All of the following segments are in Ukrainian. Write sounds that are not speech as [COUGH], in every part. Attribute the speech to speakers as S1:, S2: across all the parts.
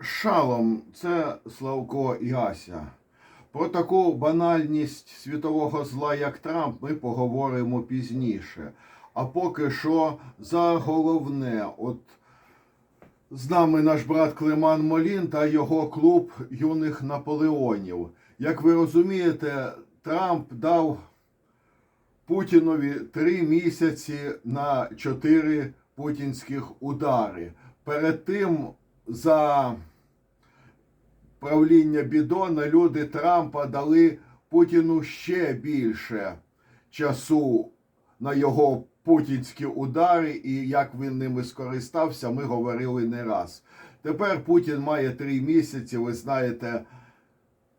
S1: Шалом, це Славко Яся. Про таку банальність світового зла, як Трамп, ми поговоримо пізніше. А поки що за головне, от з нами наш брат Климан Молін та його клуб юних Наполеонів. Як ви розумієте, Трамп дав Путінові три місяці на чотири путінських удари. Перед тим за правління Бідона люди Трампа дали Путіну ще більше часу на його путінські удари, і як він ними скористався, ми говорили не раз. Тепер Путін має три місяці, ви знаєте,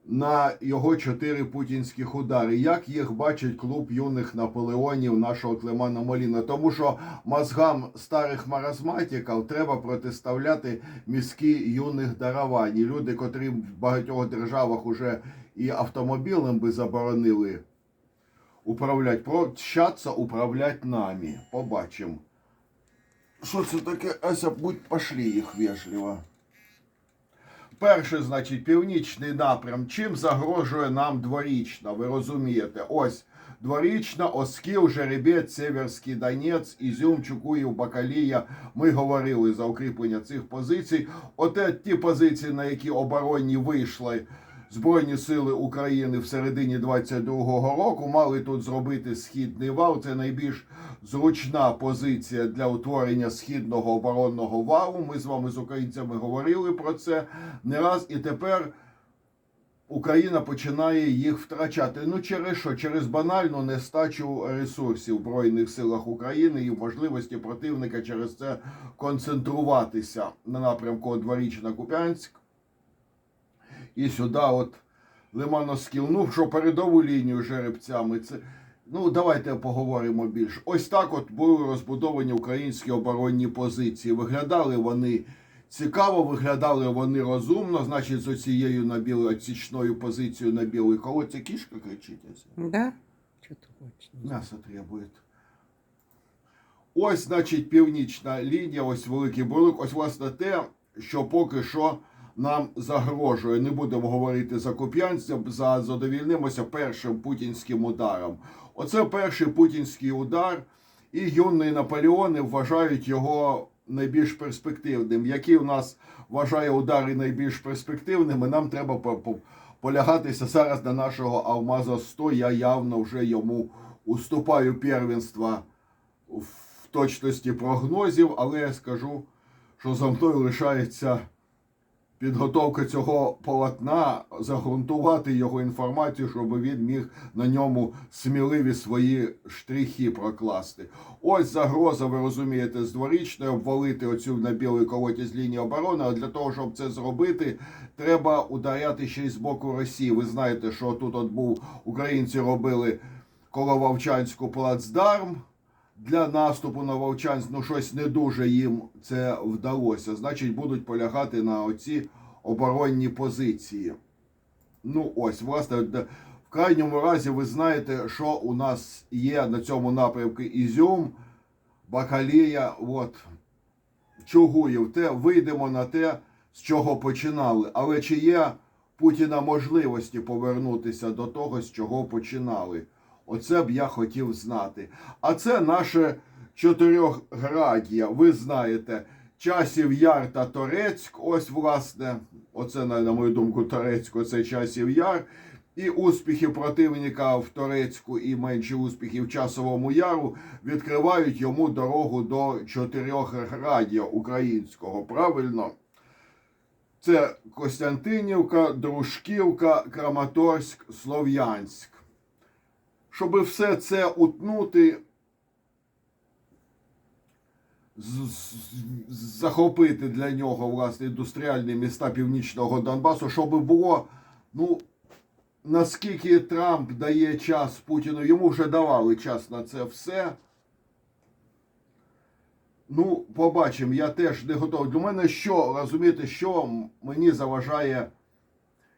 S1: на його чотири путінських удари. Як їх бачить клуб юних Наполеонів нашого Клемана Моліна? Тому що мозгам старих маразматиків треба протиставляти мізки юних дарувань. І Люди, котрі в багатьох державах уже і автомобілем би заборонили управляти, прощаться управляти нами. Побачимо. Що це таке? Ася, будь пошли їх вежливо. Перший, значить, північний напрям. Чим загрожує нам дворічна? Ви розумієте? Ось дворічна, Оскіл, Жеребець, Северський Донець, Ізюм, Чукуїв, Бакалія. Ми говорили за укріплення цих позицій. Оте ті позиції, на які оборонні вийшли Збройні сили України в середині 22-го року, мали тут зробити східний вал. Це найбільш зручна позиція для утворення східного оборонного валу. Ми з вами з українцями говорили про це не раз і тепер. Україна починає їх втрачати. Ну через що? Через банальну нестачу ресурсів в Збройних силах України і можливості противника через це концентруватися на напрямку Дворічна Куп'янськ і сюди, от Лиманоскіл. Ну, що передову лінію жеребцями. Це ну давайте поговоримо більше. Ось так, от були розбудовані українські оборонні позиції. Виглядали вони. Цікаво, виглядали вони розумно, значить, з оцією на білою відсічною позицією на білий коло. Це кішка кричить.
S2: Да?
S1: М'ясо требує. Ось, значить, північна лінія, ось великий бурик, ось власне те, що поки що нам загрожує. Не будемо говорити за Куп'янськ, за задовільнимося першим путінським ударом. Оце перший путінський удар, і юні Наполеони вважають його найбільш перспективним. Які в нас вважає удари найбільш перспективними, нам треба по- по- полягатися зараз на нашого Алмаза 100. Я явно вже йому уступаю первенства в точності прогнозів, але я скажу, що за мною лишається підготовка цього полотна, загрунтувати його інформацію, щоб він міг на ньому сміливі свої штрихи прокласти. Ось загроза, ви розумієте, з дворічною обвалити оцю на білий колоті з лінії оборони. А для того, щоб це зробити, треба ударяти ще й з боку Росії. Ви знаєте, що тут от був українці робили коло Вовчанську плацдарм. Для наступу на Вовчанськ, ну щось не дуже їм це вдалося. Значить, будуть полягати на оці оборонні позиції. Ну, ось, власне, в крайньому разі, ви знаєте, що у нас є на цьому напрямку Ізюм, Бакалія, от, Чугуїв. Те, вийдемо на те, з чого починали. Але чи є Путіна можливості повернутися до того, з чого починали? Оце б я хотів знати. А це наше чотирьохградія. Ви знаєте, часів Яр та Торецьк. Ось, власне, оце, на, мою думку, Торецьк, це часів Яр. І успіхи противника в Торецьку і менші успіхи в Часовому Яру відкривають йому дорогу до чотирьохградія українського. Правильно? Це Костянтинівка, Дружківка, Краматорськ, Слов'янськ. Щоб все це утнути, захопити для нього власне індустріальні міста північного Донбасу, щоб було, ну, наскільки Трамп дає час Путіну, йому вже давали час на це все. Ну, побачимо, я теж не готовий. Для мене що, розумієте, що мені заважає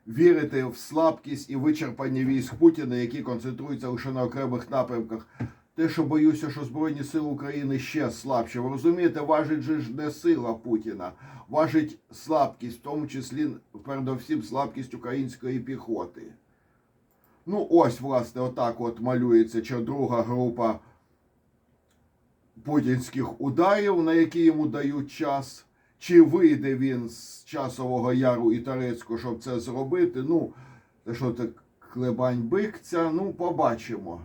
S1: вірити в слабкість і вичерпання військ Путіна, які концентруються лише на окремих напрямках те, що боюся, що Збройні Сили України ще слабші. Ви розумієте, важить же ж не сила Путіна, важить слабкість, в тому числі, передовсім, слабкість української піхоти. Ну, ось, власне, отак от малюється чи друга група путінських ударів, на які йому дають час. Чи вийде він з часового яру і Тарецьку, щоб це зробити? Ну, що так хлебань бикця, ну, побачимо.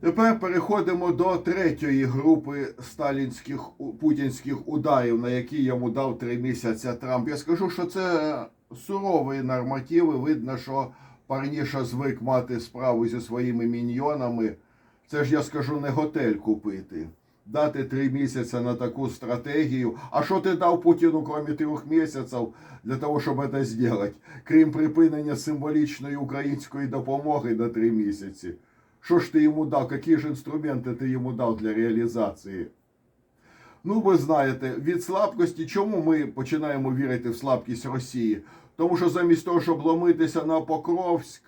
S1: Тепер переходимо до третьої групи сталінських путінських ударів, на які йому дав три місяці Трамп. Я скажу, що це сурові нормативи. Видно, що парніша звик мати справу зі своїми міньйонами. Це ж я скажу не готель купити. Дати три місяці на таку стратегію. А що ти дав Путіну, крім трьох місяців, для того, щоб це зробити? Крім припинення символічної української допомоги на три місяці. Що ж ти йому дав? Які ж інструменти ти йому дав для реалізації? Ну, ви знаєте, від слабкості, чому ми починаємо вірити в слабкість Росії? Тому що замість того, щоб ломитися на Покровськ,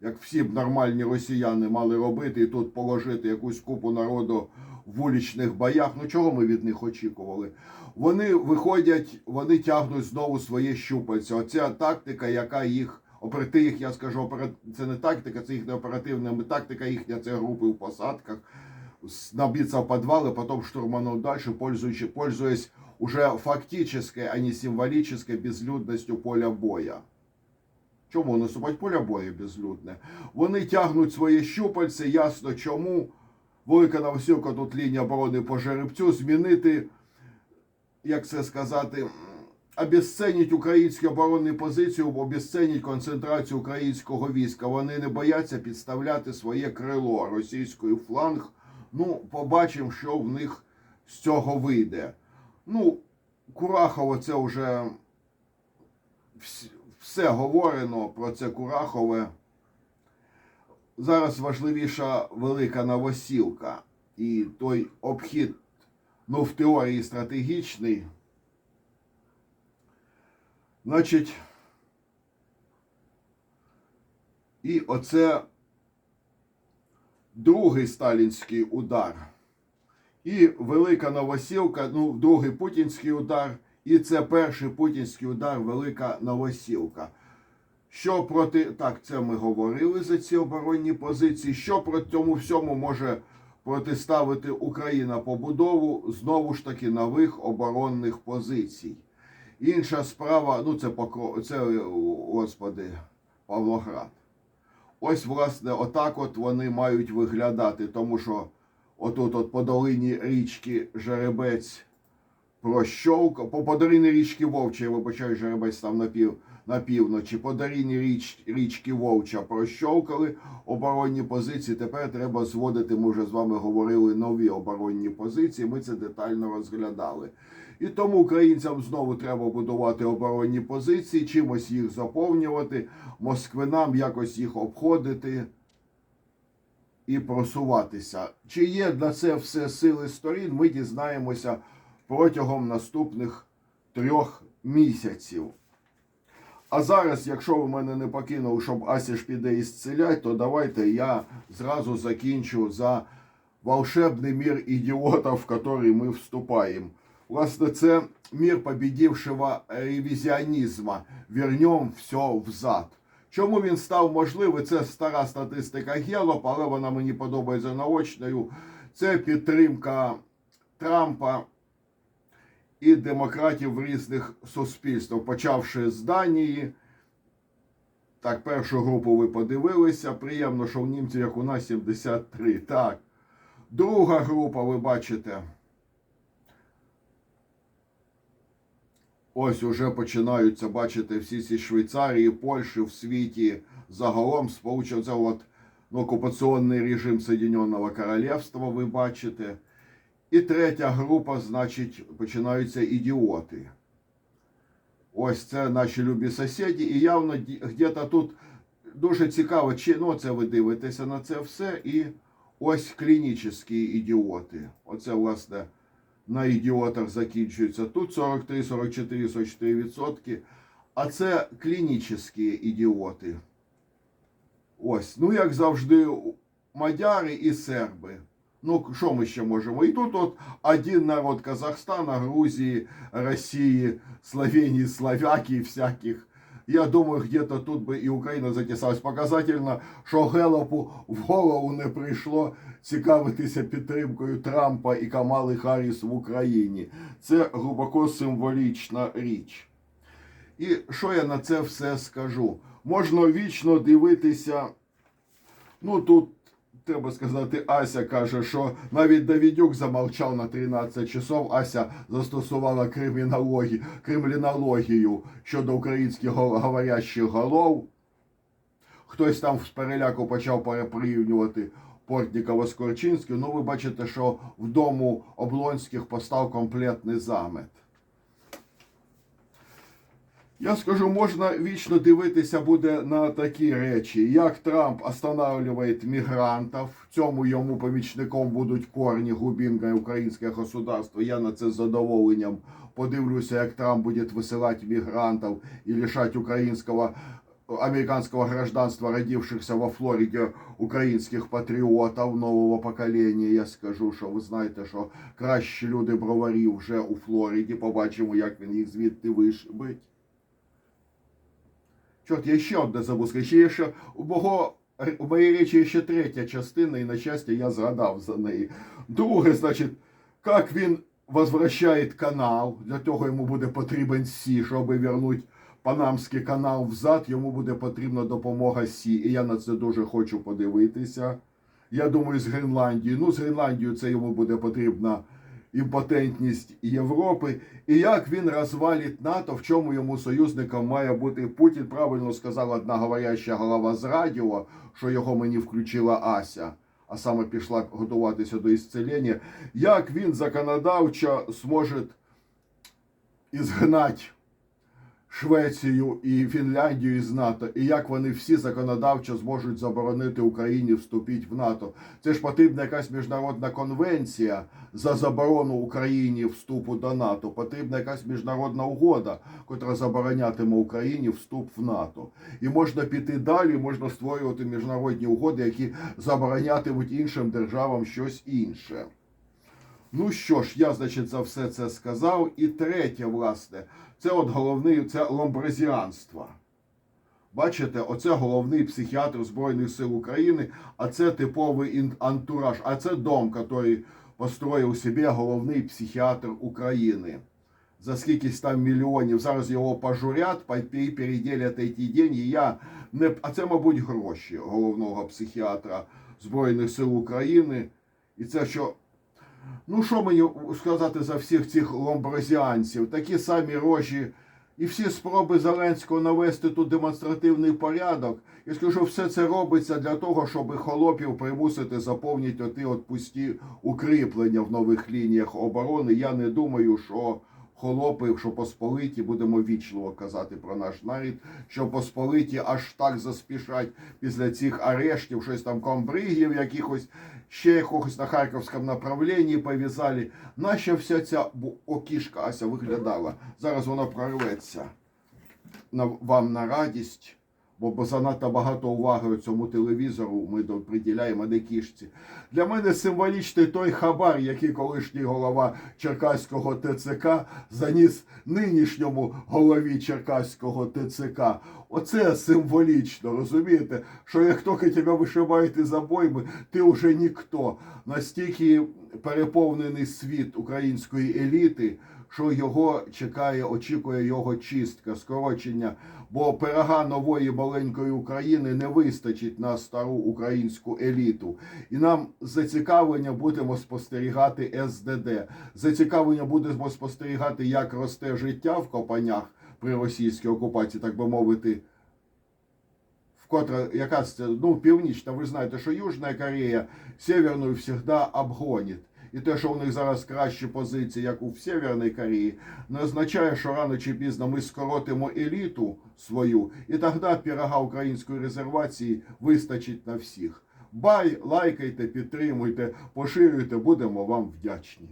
S1: як всі б нормальні росіяни мали робити і тут положити якусь купу народу в вуличних боях, ну чого ми від них очікували? Вони виходять, вони тягнуть знову своє щупальця. Оця тактика, яка їх операти їх, я скажу, це не тактика, це їхня оперативна тактика їхня, це групи в посадках. Набиться в подвал, и потом штурмануть дальше, пользуючи, пользуясь уже фактической, а не символической безлюдностью поля боя. Чому наступать поля боя безлюдне? Вони тягнуть свої щупальці, ясно чому. Велика Новосілка, тут лінія оборони по жеребцю, змінити, як це сказати, м, обесценить українські оборонні позиції, обесценить концентрацію українського війська. Вони не бояться підставляти своє крило російської фланг. Ну, побачимо, що в них з цього вийде. Ну, Курахово це вже все говорено про це Курахове. Зараз важливіша велика новосілка. І той обхід, ну, в теорії стратегічний. Значить, і оце другий сталінський удар. І Велика Новосілка, ну, другий путінський удар, і це перший путінський удар, Велика Новосілка. Що проти, так, це ми говорили за ці оборонні позиції. Що проти цьому всьому може протиставити Україна побудову знову ж таки нових оборонних позицій? Інша справа, ну це Покро... це, господи, Павлоград. Ось, власне, отак от вони мають виглядати, тому що отут от по долині річки Жеребець прощовка, по, долині річки Вовча, я вибачаю, Жеребець там на, пів, на півночі, по долині річ, річки Вовча прощовкали оборонні позиції. Тепер треба зводити, ми вже з вами говорили, нові оборонні позиції, ми це детально розглядали. І тому українцям знову треба будувати оборонні позиції, чимось їх заповнювати, москвинам якось їх обходити і просуватися. Чи є для це все сили сторін, ми дізнаємося протягом наступних трьох місяців. А зараз, якщо ви мене не покинули, щоб Ася ж піде ісцелять, то давайте я зразу закінчу за волшебний мир ідіотів, в який ми вступаємо. Власне, це мир победившего ревізіонізму. Вернем все взад. Чому він став можливий? Це стара статистика Гелоп, але вона мені подобається наочною. Це підтримка Трампа і демократів в різних суспільствах, почавши з Данії. Так, першу групу ви подивилися. Приємно, що в німців, як у нас 73. Так. Друга група, ви бачите. Ось уже починаються бачити всі ці Швейцарії, Польщі в світі загалом сполучено це от окупаційний режим Соєдиненого Королівства, ви бачите. І третя група, значить, починаються ідіоти. Ось це наші любі сусіди, і явно где-то тут дуже цікаво, чи ну, це ви дивитеся на це все. І ось клінічні ідіоти. Оце, власне, на ідіотах закінчується. Тут 43, 44, 44 відсотки. А це клінічні ідіоти. Ось, ну як завжди, мадяри і серби. Ну, що ми ще можемо? І тут от один народ Казахстана, Грузії, Росії, Словенії, Словакії, всяких. Я думаю, где-то тут би і Україна затісалась. Показательно, що Гелопу в голову не прийшло цікавитися підтримкою Трампа і Камали Харріс в Україні. Це глибоко символічна річ. І що я на це все скажу? Можна вічно дивитися. Ну тут треба сказати, Ася каже, що навіть Давідюк замовчав на 13 часов. Ася застосувала кримінологію, кримінологію щодо українських говорящих голов. Хтось там з переляку почав переприрівнювати Портнікова з Корчинським. Ну, ви бачите, що в дому Облонських постав комплектний замет. Я скажу, можна вічно дивитися буде на такі речі, як Трамп останавливає мігрантів. Цьому йому помічником будуть корні глубинне українське государство. Я на це з задоволенням подивлюся, як Трамп буде висилати мігрантів і лишати українського американского гражданства, родившихся во Флориде українських патріотів нового покоління. Я скажу, що ви знаєте, що кращі люди броварі вже у Флориді. Побачимо, як він їх звідти вишибить. Чорт, я ще одне забув. Ще є ще у мого у моєї речі ще третя частина, і на щастя я згадав за неї. Друге, значить, як він возвращає канал, для того йому буде потрібен Сі, щоб вернути Панамський канал взад, йому буде потрібна допомога Сі. І я на це дуже хочу подивитися. Я думаю, з Гренландією. Ну, з Гренландією це йому буде потрібна імпотентність Європи. І як він розвалить НАТО, в чому йому союзником має бути Путін. Правильно сказала одна говоряща голова з радіо, що його мені включила Ася. А саме пішла готуватися до ісцелення. Як він законодавчо зможе ізгнати Швецію і Фінляндію із НАТО, і як вони всі законодавчо зможуть заборонити Україні вступити в НАТО. Це ж потрібна якась міжнародна конвенція за заборону Україні вступу до НАТО. Потрібна якась міжнародна угода, котра заборонятиме Україні вступ в НАТО. І можна піти далі, можна створювати міжнародні угоди, які заборонятимуть іншим державам щось інше. Ну що ж, я, значить, за все це сказав. І третє, власне, це от головний це ломбразіанство. Бачите, оце головний психіатр Збройних сил України, а це типовий антураж, а це дом, який построїв собі головний психіатр України. За скількись там мільйонів. Зараз його пожурять, переділять ці деньги. Я не... А це, мабуть, гроші головного психіатра Збройних сил України. І це що Ну, що мені сказати за всіх цих ломбразіанців? Такі самі рожі і всі спроби Зеленського навести тут демонстративний порядок. Я скажу, все це робиться для того, щоб холопів примусити заповнити оті от пусті укріплення в нових лініях оборони. Я не думаю, що холопи, що посполиті, будемо вічливо казати про наш нарід, що посполиті аж так заспішать після цих арештів, щось там комбригів якихось ще якогось на харківському направленні пов'язали. Наша вся ця окішка Ася виглядала. Зараз вона прорветься вам на радість, бо, занадто багато уваги цьому телевізору ми до- приділяємо, не кішці. Для мене символічний той хабар, який колишній голова Черкаського ТЦК заніс нинішньому голові Черкаського ТЦК. Оце символічно, розумієте? Що як тільки тебе вишивають із обойми, ти вже ніхто. Настільки переповнений світ української еліти, що його чекає, очікує його чистка, скорочення. Бо пирога нової маленької України не вистачить на стару українську еліту. І нам зацікавлення будемо спостерігати СДД. Зацікавлення будемо спостерігати, як росте життя в Копанях при російській окупації, так би мовити. Вкотре якась ну, північна, ви знаєте, що Южна Корея Северну завжди обгонить. І те, що у них зараз кращі позиції, як у Северній Кореї, не означає, що рано чи пізно ми скоротимо еліту свою, і тоді пірога української резервації вистачить на всіх. Бай, лайкайте, підтримуйте, поширюйте, будемо вам вдячні.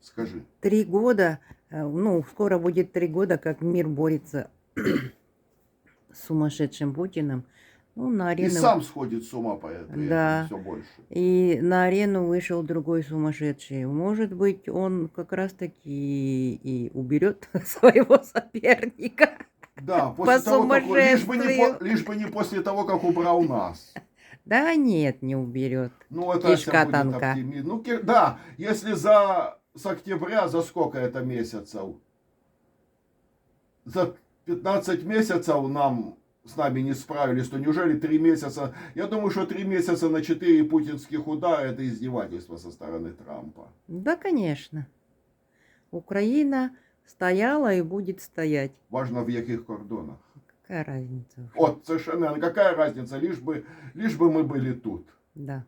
S1: Скажи.
S2: Три года, э, ну, скоро будет три года, как мир борется [CLEARS THROAT] с сумасшедшим Путиным. Ну, на
S1: И
S2: арену...
S1: сам сходит с ума по этому
S2: Да.
S1: все больше.
S2: И на арену вышел другой сумасшедший. Может быть, он как раз-таки и уберет [LAUGHS] своего соперника.
S1: Да, [LAUGHS] после
S2: По
S1: того, как, лишь, бы не лишь бы не после того, как убрал нас. [LAUGHS]
S2: Да нет, не уберет.
S1: Ну, это
S2: Кишка
S1: будет
S2: тонка.
S1: оптимизм. Ну, да, если за с октября, за сколько это месяцев? За 15 месяцев нам с нами не справились, то неужели 3 месяца? Я думаю, что 3 месяца на 4 путинских удара это издевательство со стороны Трампа.
S2: Да, конечно. Украина стояла и будет стоять.
S1: Важно в яких кордонах.
S2: Какая разница?
S1: Вот, совершенно, какая разница, лишь бы, лишь бы мы были тут.
S2: Да.